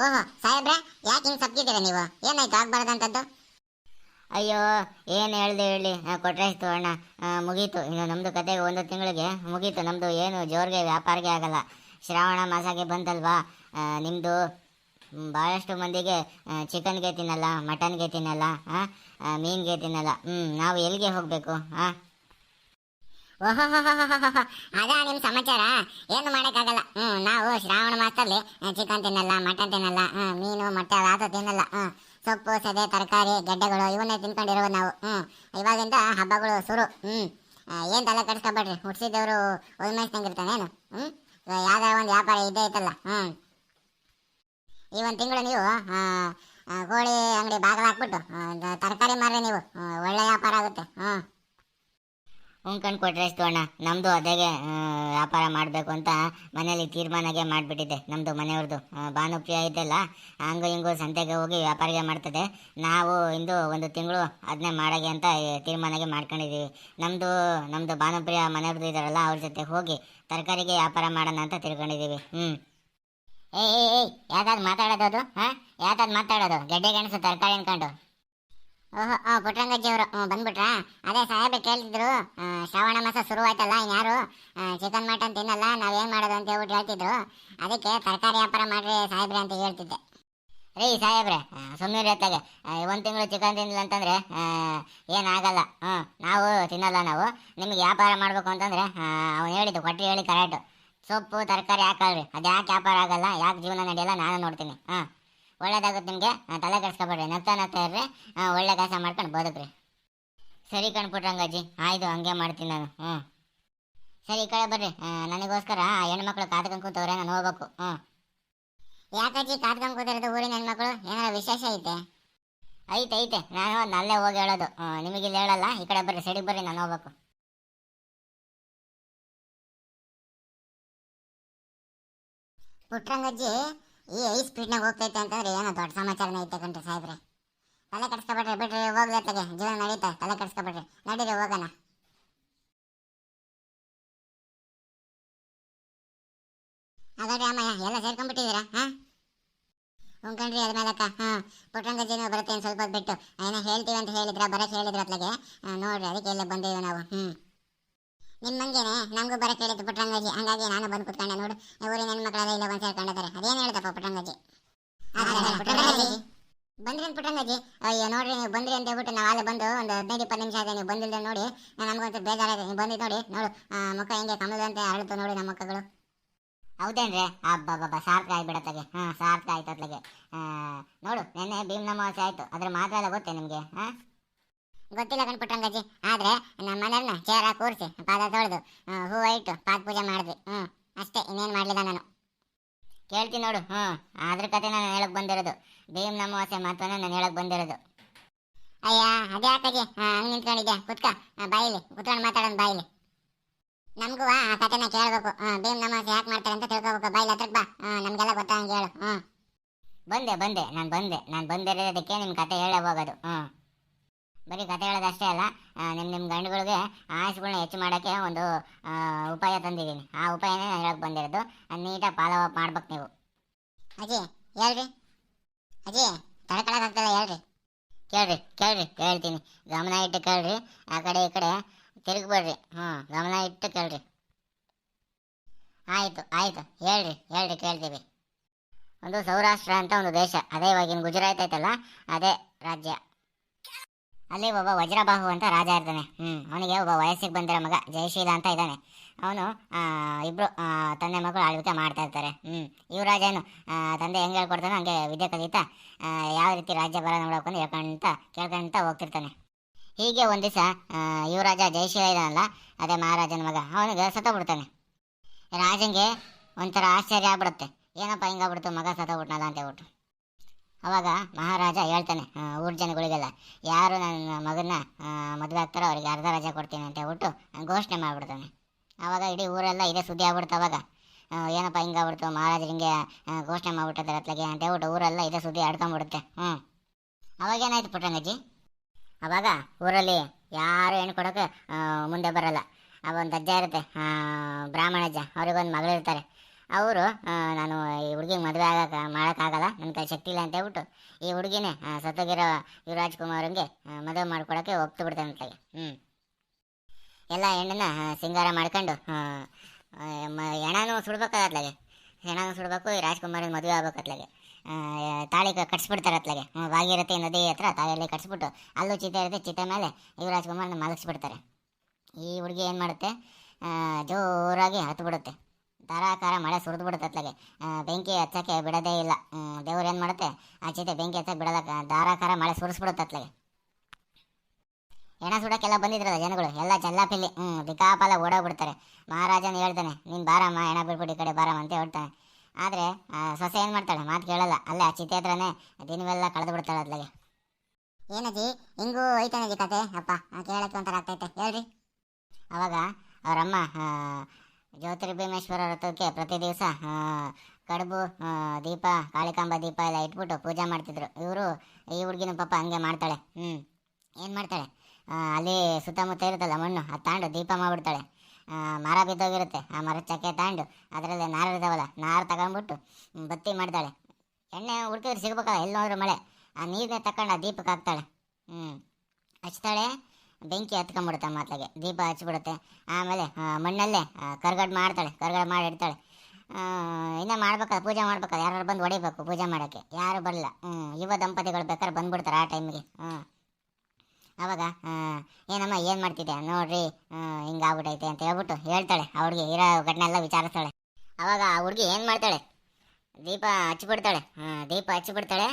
ಓಹೋ, ಸಾಹೇಬ್ರೆ, ಯಾಕೆ ಹಿಂಗೆ ಸಪ್ಕಿದ್ದೀರಾ ನೀವು? ಏನಾಯ್ತು ಆಗ್ಬಾರ್ದಂಥದ್ದು ಅಯ್ಯೋ, ಏನು ಹೇಳ್ದೆ ಹೇಳಿ. ಕೊಟ್ರಾಯ್ತು ಅಣ್ಣ. ಮುಗೀತು. ಇನ್ನು ನಮ್ಮದು ಕತೆಗೆ ಒಂದು ತಿಂಗಳಿಗೆ ಮುಗೀತು. ನಮ್ಮದು ಏನು ಜೋರಿಗೆ ವ್ಯಾಪಾರಿಗೆ ಆಗಲ್ಲ. ಶ್ರಾವಣ ಮಾಸಕ್ಕೆ ಬಂತಲ್ವಾ? ನಿಮ್ಮದು ಭಾಳಷ್ಟು ಮಂದಿಗೆ ಚಿಕನ್ಗೆ ತಿನ್ನಲ್ಲ, ಮಟನ್ಗೆ ತಿನ್ನಲ್ಲ ಮೀನಿಗೆ ತಿನ್ನಲ್ಲ. ಹ್ಞೂ ನಾವು ಎಲ್ಲಿಗೆ ಹೋಗಬೇಕು ಹಾಂ ಅದಾ ನಿಮ್ಮ ಸಮಾಚಾರ? ಏನು ಮಾಡೋಕ್ಕಾಗಲ್ಲ. ಹ್ಞೂ ನಾವು ಶ್ರಾವಣ ಮಾಸದಲ್ಲಿ ಚಿಕನ್ ತಿನ್ನಲ್ಲ ಮಟನ್ ತಿನ್ನಲ್ಲ ಹ್ಞೂ ಮೀನು, ಮೊಟ್ಟೆ ಅದು ತಿನ್ನಲ್ಲ ಹ್ಞೂ ಸೊಪ್ಪು, ಸದೆ, ತರಕಾರಿ, ಗೆಡ್ಡೆಗಳು, ಇವನ್ನೇ ತಿನ್ಕೊಂಡಿರೋ ನಾವು. ಹ್ಞೂ ಇವಾಗಿಂದ ಹಬ್ಬಗಳು ಶುರು. ಹ್ಞೂ ಏನು ತಲೆ ಕೆಡಿಸ್ಕೊಬೇಡ್ರಿ? ಹುಟ್ಟಿಸಿದವರು ಉಳ್ಮೇಸ್ನಂಗಿರ್ತಾನೇನು ಹ್ಞೂ ಯಾವ್ದಾರ ಒಂದು ವ್ಯಾಪಾರ ಇದ್ದೇ ಐತಲ್ಲ ಹ್ಞೂ ಈ ಒಂದು ತಿಂಗಳು ನೀವು ಕೋಳಿ ಅಂಗಡಿ ಬಾಗಿಲು ಹಾಕ್ಬಿಟ್ಟು ತರಕಾರಿ ಮಾರ್ರಿ ನೀವು ಆ, ಒಳ್ಳೆ ವ್ಯಾಪಾರ ಆಗುತ್ತೆ ಹ್ಞೂ ಉಣ್ಕೊಂಡು ಕೊಟ್ರಾಯ್ತು ಅಣ್ಣ. ನಮ್ಮದು ಅದೇಗೆ ವ್ಯಾಪಾರ ಮಾಡಬೇಕು ಅಂತ ಮನೇಲಿ ತೀರ್ಮಾನಗೆ ಮಾಡಿಬಿಟ್ಟಿದೆ ನಮ್ಮದು ಮನೆಯವ್ರದ್ದು ಭಾನುಪ್ರಿಯ ಇದೆಲ್ಲ ಹಂಗು ಹಿಂಗು ಸಂತೆಗೆ ಹೋಗಿ ವ್ಯಾಪಾರಿಗೆ ಮಾಡ್ತದೆ. ನಾವು ಇಂದು ಒಂದು ತಿಂಗಳು ಅದನ್ನೇ ಮಾಡಾಗೆ ಅಂತ ತೀರ್ಮಾನಗೆ ಮಾಡ್ಕೊಂಡಿದ್ದೀವಿ ನಮ್ಮದು ನಮ್ಮದು ಭಾನುಪ್ರಿಯ ಮನೆಯವ್ರದ್ದು ಇದ್ದಾರಲ್ಲ, ಅವ್ರ ಜೊತೆ ಹೋಗಿ ತರಕಾರಿಗೆ ವ್ಯಾಪಾರ ಮಾಡೋಣ ಅಂತ ತಿಳ್ಕೊಂಡಿದ್ದೀವಿ ಹ್ಞೂ ಏಯ್ ಏಯ್ ಯಾವ್ದಾದ್ರು ಮಾತಾಡೋದು ಹಾಂ? ಯಾವ್ದಾದ್ರು ಮಾತಾಡೋದು? ಗೆಡ್ಡೆ ಗೆಣಸು ತರಕಾರಿ ಅನ್ಕೊಂಡು. ಓಹೋ ಹಾಂ ಹ್ಞೂ ಬಂದ್ಬಿಟ್ರಾ? ಅದೇ ಸಾಹೇಬ್ ಕೇಳ್ತಿದ್ರು. ಶ್ರಾವಣ ಮಾಸ ಶುರುವಾಯ್ತಲ್ಲ ಇನ್ಯಾರು? ಚಿಕನ್ ಮಟನ್ ತಿನ್ನಲ್ಲ, ನಾವೇನು ಮಾಡೋದು ಅಂತ ಹೇಳ್ಬಿಟ್ಟು ಹೇಳ್ತಿದ್ರು. ಅದಕ್ಕೆ ತರಕಾರಿ ವ್ಯಾಪಾರ ಮಾಡ್ರಿ ಸಾಹೇಬ್ರೆ ಅಂತ ಹೇಳ್ತಿದ್ದೆ. ರೀ ಸಾಹೇಬ್ರೆ ಸುಮ್ಮನೆ ಒಂದು ತಿಂಗಳು ಚಿಕನ್ ತಿನ್ನಲಿಲ್ಲ ಅಂತಂದರೆ ಏನಾಗಲ್ಲ ಹ್ಞೂ ನಾವು ತಿನ್ನಲ್ಲ ನಾವು. ನಿಮಗೆ ವ್ಯಾಪಾರ ಮಾಡಬೇಕು ಅಂತಂದರೆ ಅವನು ಹೇಳಿದ್ದು ಕೊಟ್ಟರೆ ಹೇಳಿ ಕರೆಕ್ಟು. ಸೊಪ್ಪು, ತರಕಾರಿ ಹಾಕಲ್ರಿ. ಅದು ಯಾಕೆ ವ್ಯಾಪಾರ ಆಗಲ್ಲ, ಯಾಕೆ ಜೀವನ ನಡೆಯಲ್ಲ ನಾನು ನೋಡ್ತೀನಿ. ಹಾಂ ಒಳ್ಳೇದಾಗುತ್ತೆ ನಿಮಗೆ. ತಲೆ ಕೆಡಿಸ್ಕೊಬೇಡ್ರಿ. ನಗ್ತಾ ನಗ್ತಾ ಇರ್ರಿ. ಒಳ್ಳೆ ಕೆಲಸ ಮಾಡ್ಕೊಂಡು ಬದುಕ್ರಿ. ಸರಿ ಕಣ್ಪುಟ್ರಂಗಜ್ಜಿ ಆಯ್ತು, ಹಂಗೆ ಮಾಡ್ತೀನಿ ನಾನು. ಹ್ಞೂ. ಸರಿ, ಈ ಕಡೆ ಬರ್ರಿ. ನನಗೋಸ್ಕರ ಹೆಣ್ಮಕ್ಳು ಕಾತ್ಕೊಂಡು ಕೂತವ್ರೆ, ನಾನು ಹೋಗ್ಬೇಕು. ಹ್ಞೂ. ಯಾಕಜ್ಜಿ ಕಾತ್ಕೊಂಡು ಕೂತಿರೋದು ಊರಿನ ಹೆಣ್ಮಕ್ಳು? ಏನಾರ ವಿಶೇಷ ಐತೆ? ಐತೆ ಐತೆ. ನಾನು ಅಲ್ಲೇ ಹೋಗಿ ಹೇಳೋದು. ನಿಮಗೆ ಇಲ್ಲಿ ಹೇಳಲ್ಲ. ಈ ಕಡೆ ಬರ್ರಿ, ಸೈಡಿಗೆ ಬರ್ರಿ, ನಾನು ಹೋಗ್ಬೇಕು. ಪುಟ್ರಂಗಜ್ಜಿ ಈ ಐ ಸ್ಪೀಡ್ನಾಗ ಹೋಗ್ತೈತೆ ಅಂತಂದ್ರೆ ಏನೋ ದೊಡ್ಡ ಸಮಾಚಾರನೇ ಐತೆ ಕಣ್ರಿ ಸಾಹೇಬ್ರೆ. ತಲೆ ಕೆಡಿಸ್ಕೊಬೇಡ್ರಿ, ಬಿಡ್ರಿ ಹೋಗ್ಲತ್ತಗೆ ಜೀವನ ನಡೀತಾ, ತಲೆ ಕೆಡಿಸ್ಕೊಬೇಡ್ರಿ. ನಡೀರಿ, ಹೋಗೋಣ. ಹಾಗಾದ್ರೆ ಅಮ್ಮಯ್ಯ, ಎಲ್ಲ ಸೇರ್ಕೊಂಡ್ಬಿಟ್ಟಿದ್ದೀರಾ? ಹಾಂ? ಉಂಕಂಡ್ರಿ ಅದ ಮೇಲಕ್ಕ. ಹಾಂ ಜೀವನ ಬರುತ್ತೆ ಸ್ವಲ್ಪ ಬಿಟ್ಟು. ಏನೋ ಹೇಳ್ತೀವಿ ಅಂತ ಹೇಳಿದ್ರ ಬರಕ್ಕೆ ಹೇಳಿದ್ರ ಅತ್ಲಾಗೆ. ನೋಡ್ರಿ, ಅದಕ್ಕೆ ಎಲ್ಲ ಬಂದೇವೆ ನಾವು. ಹ್ಞೂ ನಿಮ್ಮಂಗೇನೆ ನಮಗೂ ಬರಕ್ಕೆ ಹೇಳಿದ್ದು ಪುಟ್ರಂಗಜ್ಜಿ ಹಂಗಾಗಿ ನಾನು ಬಂದು ಕುತ್ಕೊಂಡೆ. ನೋಡು ಊರಿನ ಹೆಣ್ಮಕ್ಳೆಲ್ಲ ಇಲ್ಲ ಬಂದು ಸೇರ್ಕೊಂಡಿದ್ದಾರೆ. ಅದೇನು ಹೇಳ್ದಪ್ಪ ಪುಟ್ರಂಗಜ್ಜಿ ಬಂದ್ರೇನು ಪುಟ್ರಂಗಜ್ಜಿ ಅಯ್ಯೋ ನೋಡ್ರಿ ನೀವು ಬಂದ್ರಿ ಅಂತ ಹೇಳ್ಬಿಟ್ಟು ನಾವು ಅಲ್ಲಿ ಬಂದು ಒಂದು ಹದಿನೈದು ಇಪ್ಪತ್ತು ನಿಮಿಷ ಆಗಿದೆ ನೀವು ಬಂದಿಲ್ಲ ನೋಡಿ ನಮಗಂತೂ ಬೇಜಾರಾಗಿದೆ ನೀವು ಬಂದಿದ್ದು ನೋಡಿ ನೋಡು ಮುಖ ಹೆಂಗೆ ಕಮಲದಂತೆ ಅರಳುತ್ತೆ ನೋಡಿ ನಮ್ಮ ಮುಖಗಳು ಹೌದೇನ್ರಿ? ಅಬ್ಬಬ್ಬಬ್ಬ ಸಾರ್ಥಕ ಆಗಿಬಿಡತ್ತಾಗೆ ಹಾಂ ಸಾರ್ಥ ಆಯ್ತು ಅತ್ಲಗೆ ನೋಡು ನೆನ್ನೆ ಭೀಮ್ ನಮಾವಾಸ್ಯೆ ಆಯ್ತು. ಅದ್ರ ಮಾತ್ರ ಎಲ್ಲ ಗೊತ್ತೆ ನಿಮಗೆ? ಹಾಂ? ಗೊತ್ತಿಲ್ಲ ಕಣ್ ಪುಟ್ರಂಗಜ್ಜಿ ಆದ್ರೆ ನಮ್ಮ ಮನೆಯವ್ರನ್ನ ಚೇರ ಕೂರಿಸಿ, ಪಾದ ತೊಳೆದು ಹೂವು ಇಟ್ಟು ಪಾದ ಪೂಜೆ ಮಾಡಿದ್ವಿ. ಹ್ಞೂ ಅಷ್ಟೇ, ಇನ್ನೇನು ಮಾಡಲಿಲ್ಲ ನಾನು. ಕೇಳ್ತೀನಿ ನೋಡು ಹ್ಞೂ ಅದ್ರ ಕತೆ ನಾನು ಹೇಳಕ್ ಬಂದಿರೋದು. ಭೀಮ್ ನಮಾವಾಸ್ಯೆ ಮಾತನ್ನ ನಾನು ಹೇಳಕ್ ಬಂದಿರೋದು. ಅಯ್ಯ, ಅದೇ ಯಾಕಜ್ಜಿ ಹಂಗೆ ನಿಂತ್ಕೊಂಡಿದ್ಯಾ? ಕುತ್ಕ ಬಾಯಿಲಿ, ಕುತ್ಕೊಂಡು ಮಾತಾಡೋಣ ಬಾಯಿಲಿ. ನಮಗೂ ಆ ಕಥೆನ ಕೇಳಬೇಕು. ಭೀಮ್ ನಮಾಜ್ ಯಾಕೆ ಮಾಡ್ತಾರೆ ಅಂತ ತಿಳ್ಕೊಬೇಕು. ಬಾಯಿಲಿ ಹತ್ರಕ್ಕೆ ಬಾ. ನಮ್ಗೆಲ್ಲ ಗೊತ್ತಾಗಂಗೆ ಹೇಳು. ಹ್ಞೂ ಬಂದೆ ಬಂದೆ, ನಾನು ಬಂದೆ. ನಾನು ಬಂದಿರೋದಕ್ಕೆ ನಿಮ್ಮ ಕತೆ ಹೇಳೇ ಹೋಗೋದು. ಹ್ಞೂ ಬರೀ ಕತೆ ಹೇಳೋದಷ್ಟೇ ಅಲ್ಲ ನಿಮ್ಮ ನಿಮ್ಮ ಗಂಡುಗಳಿಗೆ ಆಸೆಗಳನ್ನ ಹೆಚ್ಚು ಮಾಡೋಕ್ಕೆ ಒಂದು ಉಪಾಯ ತಂದಿದ್ದೀನಿ. ಆ ಉಪಾಯನೇ ನಾನು ಹೇಳಕ್ಕೆ ಬಂದಿರೋದು. ನೀಟಾಗಿ ಫಾಲೋ ಅಪ್ ಮಾಡ್ಬೇಕು ನೀವು. ಅಜ್ಜಿ ಹೇಳ್ರಿ. ಅಜ್ಜಿ ತಡ್ಕೊಳಕ್ಕಾಗ್ತದ ಹೇಳ್ರಿ. ಕೇಳ್ರಿ ಕೇಳ್ರಿ, ಹೇಳ್ತೀನಿ. ಗಮನ ಇಟ್ಟು ಕೇಳ್ರಿ. ಆ ಕಡೆ ಈ ಕಡೆ ತಿರುಗಬೇಡ್ರಿ. ಹ್ಞೂ ಗಮನ ಇಟ್ಟು ಕೇಳ್ರಿ. ಆಯಿತು ಆಯಿತು. ಹೇಳ್ರಿ ಹೇಳ್ರಿ, ಕೇಳ್ತೀವಿ. ಒಂದು ಸೌರಾಷ್ಟ್ರ ಅಂತ ಒಂದು ದೇಶ. ಅದೇ ಇವಾಗಿನ ಗುಜರಾತ್ ಐತಲ್ಲ ಅದೇ ರಾಜ್ಯ. ಅಲ್ಲಿ ಒಬ್ಬ ವಜ್ರಬಾಹು ಅಂತ ರಾಜ ಇರ್ತಾನೆ. ಹ್ಞೂ ಅವನಿಗೆ ಒಬ್ಬ ವಯಸ್ಸಿಗೆ ಬಂದಿರೋ ಮಗ ಜಯಶೀಲ ಅಂತ ಇದ್ದಾನೆ. ಅವನು ಇಬ್ಬರು ತಂದೆ ಮಕ್ಕಳು ಆಳ್ವಿಕೆ ಮಾಡ್ತಾ ಇರ್ತಾರೆ. ಹ್ಞೂ ಏನು ತಂದೆ ಹೆಂಗೆ ಹೇಳ್ಕೊಡ್ತಾನೋ ಹಂಗೆ ವಿದ್ಯೆ ಕಲಿತಾ ಯಾವ ರೀತಿ ರಾಜ್ಯ ಬರ ನೋಡ್ಕೊಂಡು ಹೇಳ್ಕೊಂತ, ಕೇಳ್ಕೊಂತ ಹೋಗ್ತಿರ್ತಾನೆ. ಹೀಗೆ ಒಂದು ದಿವಸ ಯುವರಾಜ ಜಯಶೀಲ ಇದ್ದಾನಲ್ಲ, ಅದೇ ಮಹಾರಾಜನ ಮಗ, ಅವನಿಗೆ ಸತ್ತೋಗ್ಬಿಡ್ತಾನೆ. ರಾಜಂಗೆ ಒಂಥರ ಆಶ್ಚರ್ಯ ಆಗ್ಬಿಡುತ್ತೆ. ಏನಪ್ಪ ಹಿಂಗಾಗ್ಬಿಡ್ತು ಮಗ ಸತ್ತೋಗ್ಬಿಟ್ನಲ್ಲ ಅಂತ ಹೇಳ್ಬಿಟ್ಟು. ಅವಾಗ ಮಹಾರಾಜ ಹೇಳ್ತಾನೆ ಊರ್ ಜನಗಳಿಗೆಲ್ಲ, ಯಾರು ನನ್ನ ಮಗನ ಮದುವೆ ಆಗ್ತಾರೋ ಅವ್ರಿಗೆ ಅರ್ಧ ರಜೆ ಕೊಡ್ತೀನಿ ಅಂತ ಹೇಳ್ಬಿಟ್ಟು ಘೋಷಣೆ ಮಾಡ್ಬಿಡ್ತಾನೆ. ಅವಾಗ ಇಡೀ ಊರೆಲ್ಲ ಇದೇ ಸುದ್ದಿ ಆಗ್ಬಿಡ್ತು ಅವಾಗ. ಏನಪ್ಪ ಹಿಂಗಾಗ್ಬಿಡ್ತು ಮಹಾರಾಜರು ಹಿಂಗೆ ಘೋಷಣೆ ಮಾಡ್ಬಿಟ್ಟಿದ್ದಾರೆ ಅತ್ಲಗೆ ಅಂತ ಹೇಳ್ಬಿಟ್ಟು ಊರೆಲ್ಲ ಇದೇ ಸುದ್ದಿ ಆಡ್ಕೊಂಬಿಡುತ್ತೆ. ಹ್ಞೂ ಅವಾಗ ಏನಾಯ್ತು ಪುಟ್ಟಂಗಜ್ಜಿ? ಅವಾಗ ಊರಲ್ಲಿ ಯಾರು ಹೆಣ್ಣು ಕೊಡೋಕೆ ಮುಂದೆ ಬರಲ್ಲ. ಒಂದು ಅಜ್ಜ ಇರುತ್ತೆ ಬ್ರಾಹ್ಮಣ ಅಜ್ಜ ಅವ್ರಿಗೊಂದು ಮಗಳು ಇರ್ತಾರೆ ಅವರು ನಾನು ಈ ಹುಡುಗಿಗೆ ಮದುವೆ ಆಗಕ್ಕೆ ಮಾಡೋಕ್ಕಾಗಲ್ಲ ನನ್ನ ಕೈ ಶಕ್ತಿ ಇಲ್ಲ ಅಂತ ಹೇಳ್ಬಿಟ್ಟು ಈ ಹುಡುಗಿನೇ ಸತ್ತೋಗಿರೋ ಯುವರಾಜ್ ಕುಮಾರ್ಗೆ ಮದುವೆ ಮಾಡ್ಕೊಡೋಕ್ಕೆ ಒಪ್ತು ಬಿಡ್ತಾನೆ ಹ್ಞೂ ಎಲ್ಲ ಹೆಣ್ಣನ್ನ ಸಿಂಗಾರ ಮಾಡ್ಕೊಂಡು ಹೆಣನೂ ಸುಡ್ಬೇಕಾಗತ್ಲಾಗೆ ಹೆಣನೂ ಸುಡ್ಬೇಕು ಈ ರಾಜ್ಕುಮಾರನ ಮದುವೆ ಆಗ್ಬೇಕತ್ಲಾಗೆ ತಾಳಿ ಕಟ್ಸಿಬಿಡ್ತಾರೆ ಅತ್ಲಾಗೆ ಹ್ಮ್, ನದಿ ಹತ್ರ ತಾಳಿಯಲ್ಲಿ ಕಟ್ಸ್ಬಿಟ್ಟು ಅಲ್ಲೂ ಚಿತೆ ಇರುತ್ತೆ ಚಿತೆ ಮೇಲೆ ಯುವರಾಜ್ ಕುಮಾರ್ನ ಮಲಗಿಸ್ಬಿಡ್ತಾರೆ. ಈ ಹುಡುಗಿ ಏನು ಮಾಡುತ್ತೆ? ಜೋರಾಗಿ ಹತ್ತು ಬಿಡುತ್ತೆ ಧಾರಾಕಾರ ಮಳೆ ಸುರಿದು ಬಿಡುತ್ತೆ ಅತ್ಲಾಗೆ. ಬೆಂಕಿ ಹಚ್ಚಕ್ಕೆ ಬಿಡೋದೇ ಇಲ್ಲ. ದೇವ್ರು ಏನು ಮಾಡುತ್ತೆ? ಆ ಚಿತೆ ಬೆಂಕಿ ಹಚ್ಚಕ್ಕೆ ಬಿಡೋದ ಧಾರಾಕಾರ ಮಳೆ ಸುರಿಸ್ಬಿಡುತ್ತೆ ಅತ್ಲಾಗೆ. ಹೆಣ ಸುಡಕ್ಕೆಲ್ಲ ಬಂದಿದ್ರಲ್ಲ ಜನಗಳು ಎಲ್ಲ ಜಲ್ಲಾಪಿಲ್ಲಿ. ಹ್ಞೂ ದಿಕ್ಕಾಪಾಲ ಓಡೋಗ್ಬಿಡ್ತಾರೆ. ಮಹಾರಾಜನ ಹೇಳ್ತಾನೆ ನೀನು ಬಾರಮ್ಮ ಹೆಣ ಬಿಡ್ಬಿಡಿ ಈ ಕಡೆ ಬಾರಮ್ಮ ಅಂತ ಹೇಳ್ತಾನೆ. ಆದರೆ ಸೊಸೆ ಏನು ಮಾಡ್ತಾಳೆ? ಮಾತು ಕೇಳಲ್ಲ. ಅಲ್ಲೇ ಆ ಚಿತೆ ಹತ್ರನೇ ದಿನವೆಲ್ಲ ಕಳೆದು ಬಿಡ್ತಾಳೆ ಅದ್ಲಾಗೆ ಏನಜ್ಜಿ ಹಿಂಗೂ ಐತಾನಜ್ಜಿ ಕತೆ? ಅಪ್ಪ ಕೇಳಕ್ಕೆ ಒಂಥರ ಆಗ್ತೈತೆ. ಹೇಳ್ರಿ. ಅವಾಗ ಅವರಮ್ಮ ಆ, ಜ್ಯೋತಿರ್ ಭೀಮೇಶ್ವರ ವ್ರತಕ್ಕೆ ಪ್ರತಿ ದಿವಸ ಕಡುಬು ದೀಪ ಕಾಳಿಕಾಂಬ ದೀಪ ಎಲ್ಲ ಇಟ್ಬಿಟ್ಟು ಪೂಜೆ ಮಾಡ್ತಿದ್ರು. ಇವರು ಈ ಹುಡುಗಿನ ಪಾಪ ಹಂಗೆ ಮಾಡ್ತಾಳೆ. ಹ್ಞೂ ಏನು ಮಾಡ್ತಾಳೆ? ಅಲ್ಲಿ ಸುತ್ತಮುತ್ತ ಇರುತ್ತಲ್ಲ ಮಣ್ಣು ಅದು ತಾಂಡು ದೀಪ ಮಾಡಿಬಿಡ್ತಾಳೆ. ಮರ ಬಿದ್ದೋಗಿರುತ್ತೆ. ಆ ಮರ ಚಕ್ಕೆ ತಾಂಡು ಅದರಲ್ಲಿ ನಾರು ಇದಾವಲ್ಲ ನಾರು ತಗೊಂಡ್ಬಿಟ್ಟು ಬತ್ತಿ ಮಾಡ್ತಾಳೆ. ಎಣ್ಣೆ ಹುಡುಕಿದ್ರೆ ಸಿಗ್ಬೇಕಲ್ಲ ಎಲ್ಲೋದ್ರೂ ಮಳೆ. ಆ ನೀರನ್ನೇ ತಗೊಂಡು ಆ ದೀಪಕ್ಕೆ ಹಾಕ್ತಾಳೆ. ಹ್ಞೂ ಹಚ್ತಾಳೆ. ಬೆಂಕಿ ಹತ್ಕೊಂಡ್ಬಿಡುತ್ತೆ ಮಾತಾಗೆ ದೀಪ ಹಚ್ಚಿಬಿಡುತ್ತೆ ಆಮೇಲೆ ಮಣ್ಣಲ್ಲೇ ಕರ್ಗಡ್ ಮಾಡ್ತಾಳೆ ಕರ್ಗಡ್ ಮಾಡಿ ಇಡ್ತಾಳೆ. ಇನ್ನೂ ಮಾಡ್ಬೇಕಲ್ಲ ಪೂಜೆ ಮಾಡ್ಬೇಕಲ್ಲ ಯಾರು ಬಂದು ಹೊಡಿಬೇಕು ಪೂಜೆ ಮಾಡೋಕ್ಕೆ. ಯಾರು ಬರಲ್ಲ. ಯುವ ದಂಪತಿಗಳು ಬೇಕಾದ್ರೆ ಬಂದ್ಬಿಡ್ತಾರೆ ಆ ಟೈಮಿಗೆ. ಅವಾಗ ಆ, ಏನಮ್ಮ ಏನು ಮಾಡ್ತಿದ್ದೆ ನೋಡ್ರಿ ಹಿಂಗಾಗ್ಬಿಟ್ಟೈತೆ ಅಂತ ಹೇಳ್ಬಿಟ್ಟು ಹೇಳ್ತಾಳೆ. ಹುಡುಗಿ ಇರೋ ಘಟನೆ ಎಲ್ಲ ವಿಚಾರಿಸ್ತಾಳೆ. ಅವಾಗ ಆ ಹುಡುಗಿ ಏನು ಮಾಡ್ತಾಳೆ? ದೀಪ ಹಚ್ಚಿಬಿಡ್ತಾಳೆ ದೀಪ ಹಚ್ಚಿಬಿಡ್ತಾಳೆ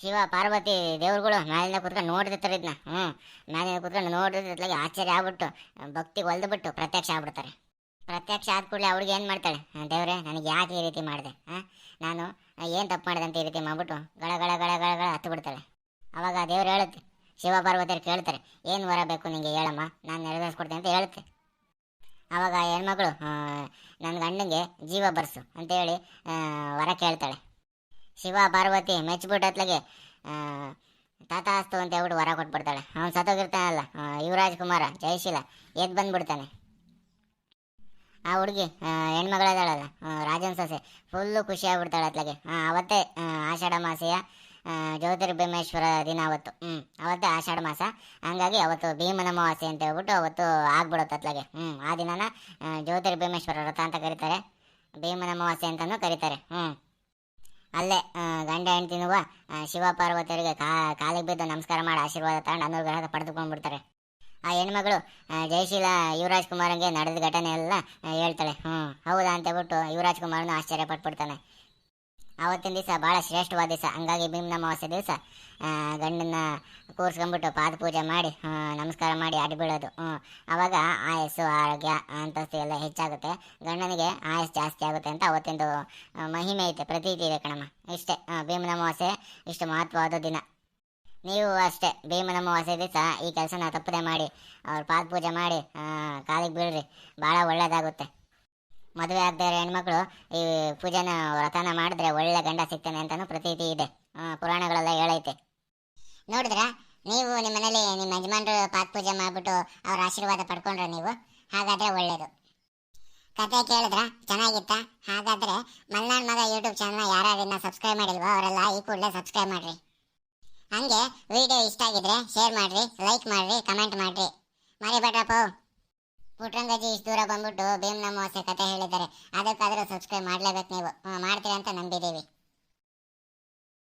ಶಿವ, ಪಾರ್ವತಿ ದೇವ್ರುಗಳು ಮೇಲಿಂದ ಕುತ್ಕೊಂಡು ನೋಡ್ತಿರ್ತಾರೆ ಇದನ್ನ ಹ್ಞೂ ಮೇಲಿಂದ ಕುತ್ಕೊಂಡು ನೋಡಿದ್ಲಾಗೆ ಆಶ್ಚರ್ಯ ಆಗ್ಬಿಟ್ಟು, ಭಕ್ತಿ ಒಲ್ದುಬಿಟ್ಟು ಪ್ರತ್ಯಕ್ಷ ಆಗ್ಬಿಡ್ತಾರೆ. ಪ್ರತ್ಯಕ್ಷ ಆದ ಕೂಡಲೇ ಅವ್ರಿಗೆ ಏನು ಮಾಡ್ತಾಳೆ? ದೇವ್ರೆ, ನನಗೆ ಯಾಕೆ ಈ ರೀತಿ ಮಾಡಿದೆ? ಹಾಂ, ನಾನು ಏನು ತಪ್ಪು ಮಾಡಿದೆ ಅಂತ ಈ ರೀತಿ ಮಾಡ್ಬಿಟ್ಟು ಗಳ ಗಳ ಗಳ ಗಳ ಗಳ ಹತ್ತು ಬಿಡ್ತಾಳೆ. ಅವಾಗ ದೇವ್ರು ಹೇಳುತ್ತೆ, ಶಿವ, ಪಾರ್ವತಿಯರು ಕೇಳ್ತಾರೆ, ಏನು ವರ ಬೇಕು ನಿಂಗೆ ಹೇಳಮ್ಮ, ನಾನು ನೆರವೇರಿಸ್ಕೊಡ್ತೀನಿ ಅಂತ ಹೇಳುತ್ತೆ. ಆವಾಗ ಹೆಣ್ಮಗಳು ನನ್ನ ಗಂಡನಿಗೆ ಜೀವ ಬರ್ಸು ಅಂತೇಳಿ ವರ ಕೇಳ್ತಾಳೆ. ಶಿವ, ಪಾರ್ವತಿ ಮೆಚ್ಬಿಟ್ಟತ್ಲಗೆ ತಾತ ಅಸ್ತು ಅಂತ ಹೇಳ್ಬಿಟ್ಟು ವರ ಕೊಟ್ಬಿಡ್ತಾಳೆ. ಅವ್ನು ಅಲ್ಲ ಯುವರಾಜ್ ಕುಮಾರ ಜಯಶೀಲ ಎದ್ದು ಬಂದ್ಬಿಡ್ತಾನೆ. ಆ ಹುಡುಗಿ ಹೆಣ್ಮಗಳಿದಾಳಲ್ಲ ರಾಜನ್ ಸೊಸೆ ಫುಲ್ಲು ಖುಷಿ ಆಗ್ಬಿಡ್ತಾಳೆ ಅತ್ಲಾಗೆ. ಅವತ್ತೇ ಆಷಾಢ ಮಾಸೆಯ ಜ್ಯೋತಿರ್ಭೀಮೇಶ್ವರ ದಿನ ಅವತ್ತು ಹ್ಞೂ ಅವತ್ತೇ ಆಷಾಢ ಮಾಸ. ಹಂಗಾಗಿ ಅವತ್ತು ಭೀಮನ ಅಮಾವಾಸ್ಯೆ ಅಂತ ಹೇಳ್ಬಿಟ್ಟು ಅವತ್ತು ಆಗ್ಬಿಡುತ್ತೆ ಅತ್ಲಾಗೆ. ಹ್ಞೂ ಆ ದಿನನ ಜ್ಯೋತಿರ್ಭೀಮೇಶ್ವರ ವ್ರತ ಅಂತ ಕರೀತಾರೆ. ಭೀಮನ ಅಮಾವಾಸ್ಯೆ ಅಂತಲೂ ಕರೀತಾರೆ. ಹ್ಞೂ ಅಲ್ಲೇ ಗಂಡ ಹೆಂಡ್ತಿನುವ ಶಿವ ಪಾರ್ವತಿಯರಿಗೆ ಕಾಲಿಗೆ ಬಿದ್ದು ನಮಸ್ಕಾರ ಮಾಡಿ ಆಶೀರ್ವಾದ ತಗೊಂಡು ಅನುಗ್ರಹ ಪಡೆದುಕೊಂಡ್ಬಿಡ್ತಾರೆ. ಆ ಹೆಣ್ಮಗಳು ಜಯಶೀಲ ಯುವರಾಜ್ ಕುಮಾರಂಗೆ ನಡೆದ ಘಟನೆ ಎಲ್ಲ ಹೇಳ್ತಾಳೆ. ಹ್ಞೂ ಹೌದಾ ಅಂತ ಹೇಳ್ಬಿಟ್ಟು ಯುವರಾಜ್ ಕುಮಾರನು ಆಶ್ಚರ್ಯ ಪಟ್ಬಿಡ್ತಾನೆ. ಆವತ್ತಿನ ದಿವಸ ಭಾಳ ಶ್ರೇಷ್ಠವಾದ ದಿವಸ. ಹಂಗಾಗಿ ಭೀಮನ ಅಮಾವಾಸ್ಯ ದಿವಸ ಗಂಡನ್ನ ಕೂರಿಸ್ಕೊಂಡ್ಬಿಟ್ಟು ಪಾದ ಪೂಜೆ ಮಾಡಿ ನಮಸ್ಕಾರ ಮಾಡಿ ಅಡ್ಬಿಡೋದು ಅವಾಗ ಆಯಸ್ಸು, ಆರೋಗ್ಯ, ಅಂತಸ್ತು ಎಲ್ಲ ಹೆಚ್ಚಾಗುತ್ತೆ. ಗಂಡನಿಗೆ ಆಯಸ್ ಜಾಸ್ತಿ ಆಗುತ್ತೆ ಅಂತ ಅವತ್ತಿಂದು ಮಹಿಮೆ ಐತೆ, ಪ್ರತೀತಿ ಇದೆ ಕಣಮ್ಮ. ಇಷ್ಟೇ ಭೀಮನ ಅಮಾವಾಸ್ಯೆ ಇಷ್ಟು ಮಹತ್ವವಾದ ದಿನ. ನೀವು ಅಷ್ಟೇ, ಭೀಮನ ಅಮಾವಾಸ್ಯೆ ದಿವಸ ಈ ಕೆಲಸನ ತಪ್ಪದೆ ಮಾಡಿ, ಅವ್ರ ಪಾದ ಪೂಜೆ ಮಾಡಿ ಕಾಲಿಗೆ ಬೀಳ್ರಿ. ಭಾಳ ಒಳ್ಳೇದಾಗುತ್ತೆ. ಮದುವೆ ಆಗದೆ ಇರೋ ಹೆಣ್ಮಕ್ಳು ಈ ಪೂಜೆನ ವ್ರತನ ಮಾಡಿದ್ರೆ ಒಳ್ಳೆ ಗಂಡ ಸಿಗ್ತಾನೆ ಅಂತಾನು ಪ್ರತೀತಿ ಇದೆ. ಪುರಾಣಗಳೆಲ್ಲ ಹೇಳೈತೆ. ನೋಡಿದ್ರ? ನೀವು ನಿಮ್ಮ ಮನೇಲಿ ನಿಮ್ಮ ಯಜಮಾನ್ರು ಪಾತ್ ಪೂಜೆ ಮಾಡಿಬಿಟ್ಟು ಅವ್ರ ಆಶೀರ್ವಾದ ಪಡ್ಕೊಂಡ್ರೆ ನೀವು? ಹಾಗಾದ್ರೆ ಒಳ್ಳೇದು. ಕತೆ ಕೇಳಿದ್ರ? ಚೆನ್ನಾಗಿತ್ತ? ಹಾಗಾದ್ರೆ ಮಲ್ನಾಡ್ ಮಗ ಯೂಟ್ಯೂಬ್ ಚಾನಲ್ ಯಾರ್ಯಾರು ಸಬ್ಸ್ಕ್ರೈಬ್ ಮಾಡಿಲ್ವೋ ಅವರೆಲ್ಲ ಈ ಕೂಡಲೇ ಸಬ್ಸ್ಕ್ರೈಬ್ ಮಾಡಿರಿ. ಹಂಗೆ ವಿಡಿಯೋ ಇಷ್ಟ ಆಗಿದ್ರೆ ಶೇರ್ ಮಾಡಿರಿ ಲೈಕ್ ಮಾಡಿರಿ ಕಮೆಂಟ್ ಮಾಡ್ರಿ. ಮರಿಬೇಡ್ರಪ್ಪ. ಪುಟ್ರಂಗಜಿ ಇಷ್ಟು ದೂರ ಬಂದ್ಬಿಟ್ಟು ಭೀಮ್ ನಮ್ಮ ಕತೆ ಹೇಳಿದ್ದಾರೆ. ಅದಕ್ಕಾದರೂ ಸಬ್ಸ್ಕ್ರೈಬ್ ಮಾಡಲೇಬೇಕು ನೀವು. ಮಾಡ್ತೀರಾ ಅಂತ ನಂಬಿದ್ದೀವಿ